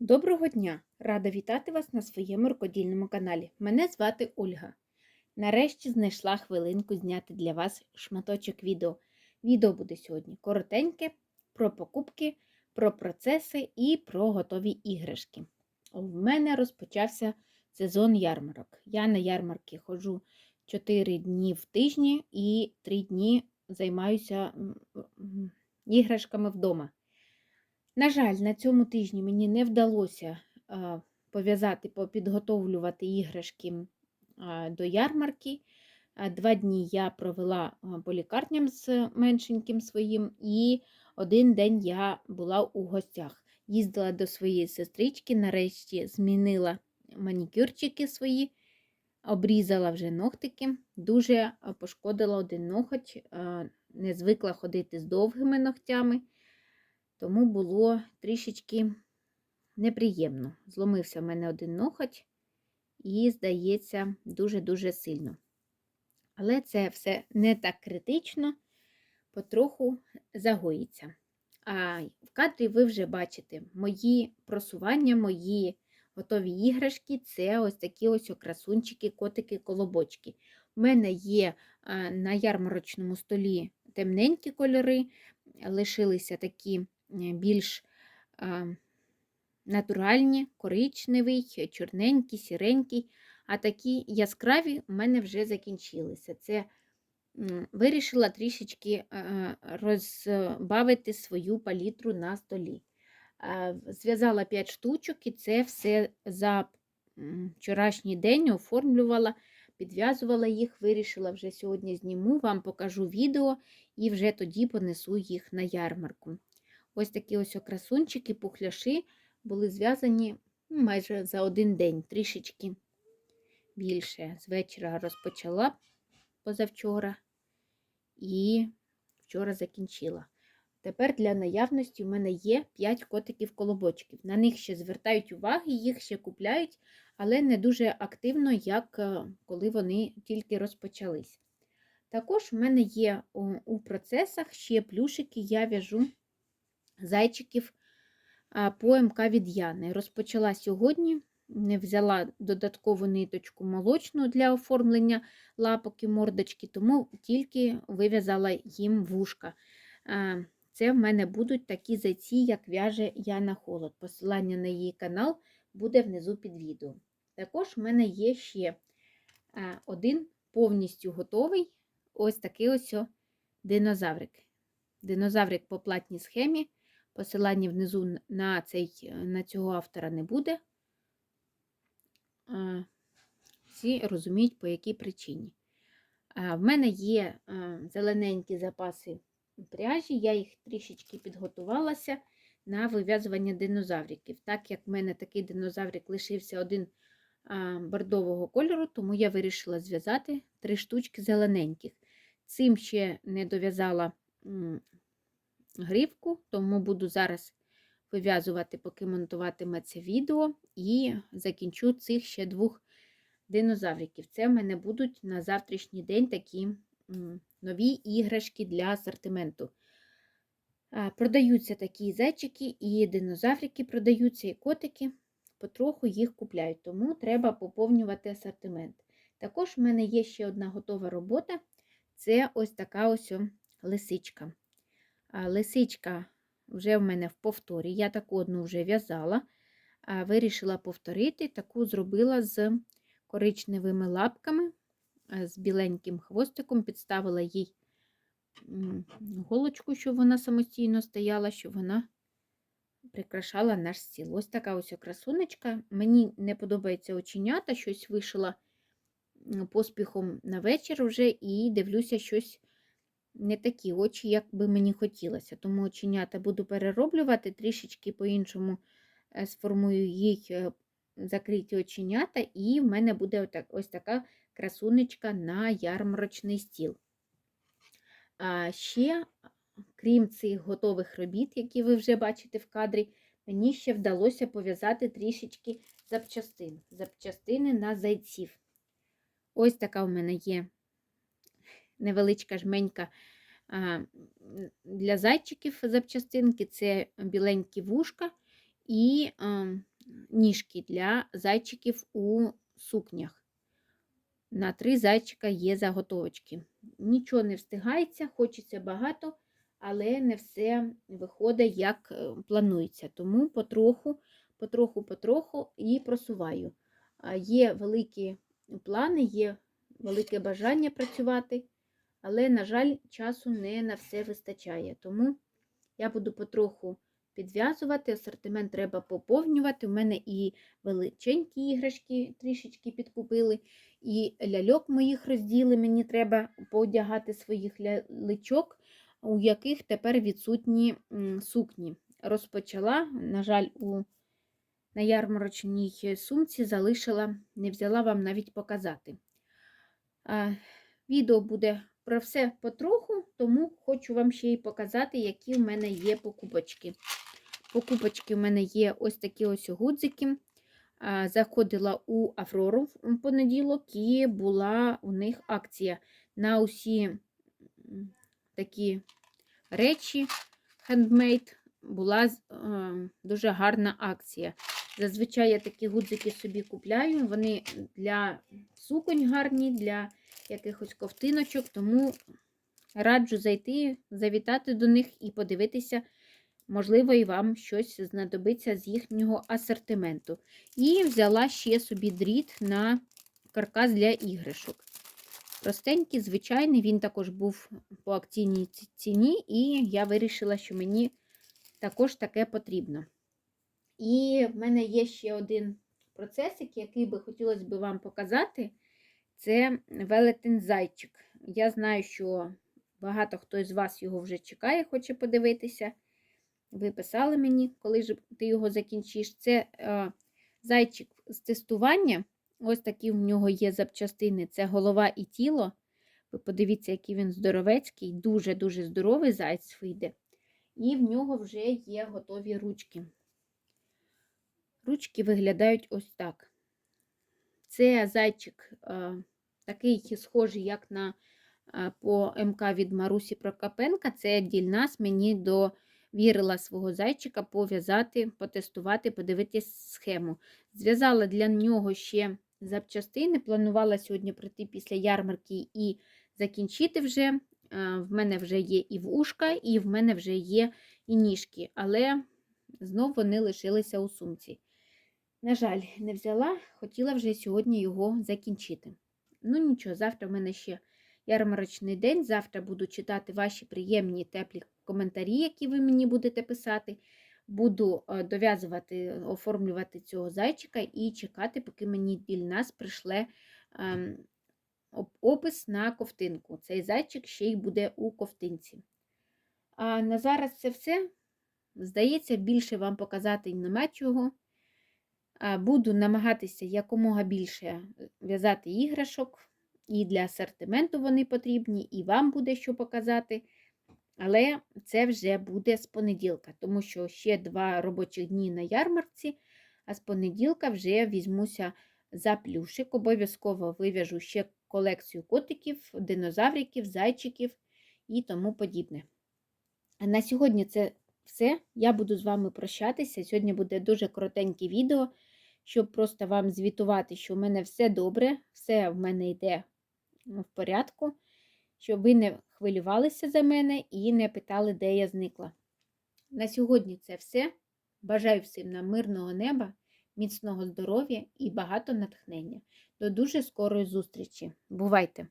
Доброго дня! Рада вітати вас на своєму рукодільному каналі. Мене звати Ольга. Нарешті знайшла хвилинку зняти для вас шматочок відео. Відео буде сьогодні коротеньке про покупки, про процеси і про готові іграшки. В мене розпочався сезон ярмарок. Я на ярмарки ходжу 4 дні в тижні і 3 дні займаюся іграшками вдома. На жаль, на цьому тижні мені не вдалося пов'язати, попідготовлювати іграшки до ярмарки. Два дні я провела по лікарням з меншеньким своїм, і один день я була у гостях. Їздила до своєї сестрички, нарешті змінила манікюрчики свої, обрізала вже ногтики, дуже пошкодила один ноготь, не звикла ходити з довгими ногтями. Тому було трішечки неприємно. Зломився в мене один ноготь і, здається, дуже-дуже сильно. Але це все не так критично, потроху загоїться. А в кадрі ви вже бачите мої просування, мої готові іграшки це ось такі ось красунчики, котики, колобочки. У мене є на ярмарочному столі темненькі кольори, лишилися такі більш а, натуральні, коричневий, чорненький, сіренький, а такі яскраві у мене вже закінчилися. Це вирішила трішечки а, розбавити свою палітру на столі. Зв'язала 5 штучок, і це все за вчорашній день оформлювала, підв'язувала їх, вирішила вже сьогодні зніму, вам покажу відео і вже тоді понесу їх на ярмарку. Ось такі ось красунчики, пухляші були зв'язані ну, майже за один день, трішечки більше. З вечора розпочала позавчора і вчора закінчила. Тепер для наявності в мене є 5 котиків-колобочків. На них ще звертають уваги, їх ще купляють, але не дуже активно, як е, коли вони тільки розпочались. Також в мене є у процесах ще плюшики, я в'яжу зайчиків по МК від Яни. Розпочала сьогодні, не взяла додаткову ниточку молочну для оформлення лапок і мордочки, тому тільки вив'язала їм вушка. Це в мене будуть такі зайці, як в'яже Яна Холод. Посилання на її канал буде внизу під відео. Також в мене є ще один повністю готовий ось такий ось динозаврик. Динозаврик по платній схемі. Посилання внизу на цей, на цього автора не буде. Всі розуміють, по якій причині. В мене є зелененькі запаси пряжі, я їх трішечки підготувалася на вив'язування динозавриків. Так як в мене такий динозаврик лишився один бордового кольору, тому я вирішила зв'язати три штучки зелененьких. Цим ще не дов'язала гривку, тому буду зараз вив'язувати, поки монтуватиметься відео, і закінчу цих ще двох динозавриків. Це в мене будуть на завтрашній день такі нові іграшки для асортименту. Продаються такі зайчики, і динозаврики продаються, і котики, потроху їх купляють, тому треба поповнювати асортимент. Також в мене є ще одна готова робота це ось така ось лисичка. Лисичка вже в мене в повторі. Я таку одну вже в'язала, вирішила повторити, таку зробила з коричневими лапками, з біленьким хвостиком, підставила їй голочку, щоб вона самостійно стояла, щоб вона прикрашала наш стіл. Ось така ось красунечка. Мені не подобається оченята, щось вишила поспіхом на вечір вже і дивлюся щось не такі очі, як би мені хотілося. Тому оченята буду перероблювати, трішечки по-іншому е, сформую їх е, закриті оченята, і в мене буде ось така красунечка на ярмарочний стіл. А ще, крім цих готових робіт, які ви вже бачите в кадрі, мені ще вдалося пов'язати трішечки запчастин. Запчастини на зайців. Ось така у мене є невеличка жменька для зайчиків запчастинки це біленькі вушка і ніжки для зайчиків у сукнях. На три зайчика є заготовочки. Нічого не встигається, хочеться багато, але не все виходить, як е, планується. Тому потроху, потроху, потроху і просуваю. Є великі плани, є велике бажання працювати, але, на жаль, часу не на все вистачає. Тому я буду потроху підв'язувати, асортимент треба поповнювати. У мене і величенькі іграшки трішечки підкупили, і ляльок моїх розділи. Мені треба поодягати своїх ляличок, у яких тепер відсутні сукні. Розпочала, на жаль, у на ярмарочній сумці залишила, не взяла вам навіть показати. Відео буде про все потроху, тому хочу вам ще й показати, які в мене є покупочки. Покупочки в мене є ось такі ось гудзики. Заходила у Аврору в понеділок і була у них акція на усі такі речі хендмейд була е, дуже гарна акція. Зазвичай я такі гудзики собі купляю. Вони для суконь гарні, для якихось ковтиночок, тому раджу зайти, завітати до них і подивитися, можливо, і вам щось знадобиться з їхнього асортименту. І взяла ще собі дріт на каркас для іграшок. Простенький, звичайний, він також був по акційній ціні, і я вирішила, що мені також таке потрібно. І в мене є ще один процесик, який би хотілося б вам показати. Це велетен зайчик. Я знаю, що багато хто з вас його вже чекає, хоче подивитися. Ви писали мені, коли ж ти його закінчиш. Це е, зайчик з тестування. Ось такі в нього є запчастини: це голова і тіло. Ви подивіться, який він здоровецький, дуже-дуже здоровий зайць вийде. І в нього вже є готові ручки. Ручки виглядають ось так. Це зайчик такий схожий, як на по МК від Марусі Прокопенка. Це Дільнас мені довірила свого зайчика пов'язати, потестувати, подивитись схему. Зв'язала для нього ще запчастини. Планувала сьогодні прийти після ярмарки і закінчити вже. В мене вже є і вушка, і в мене вже є і ніжки, але знов вони лишилися у сумці. На жаль, не взяла, хотіла вже сьогодні його закінчити. Ну нічого, завтра в мене ще ярмарочний день. Завтра буду читати ваші приємні теплі коментарі, які ви мені будете писати. Буду дов'язувати, оформлювати цього зайчика і чекати, поки мені біль нас прийшле ем, опис на ковтинку. Цей зайчик ще й буде у ковтинці. А на зараз це все. Здається, більше вам показати нема чого. Буду намагатися якомога більше в'язати іграшок, і для асортименту вони потрібні, і вам буде що показати. Але це вже буде з понеділка, тому що ще два робочі дні на ярмарці, а з понеділка вже візьмуся за плюшик. Обов'язково вив'яжу ще колекцію котиків, динозавриків, зайчиків і тому подібне. На сьогодні це все. Я буду з вами прощатися. Сьогодні буде дуже коротеньке відео щоб просто вам звітувати, що в мене все добре, все в мене йде в порядку, щоб ви не хвилювалися за мене і не питали, де я зникла. На сьогодні це все. Бажаю всім нам мирного неба, міцного здоров'я і багато натхнення. До дуже скорої зустрічі. Бувайте!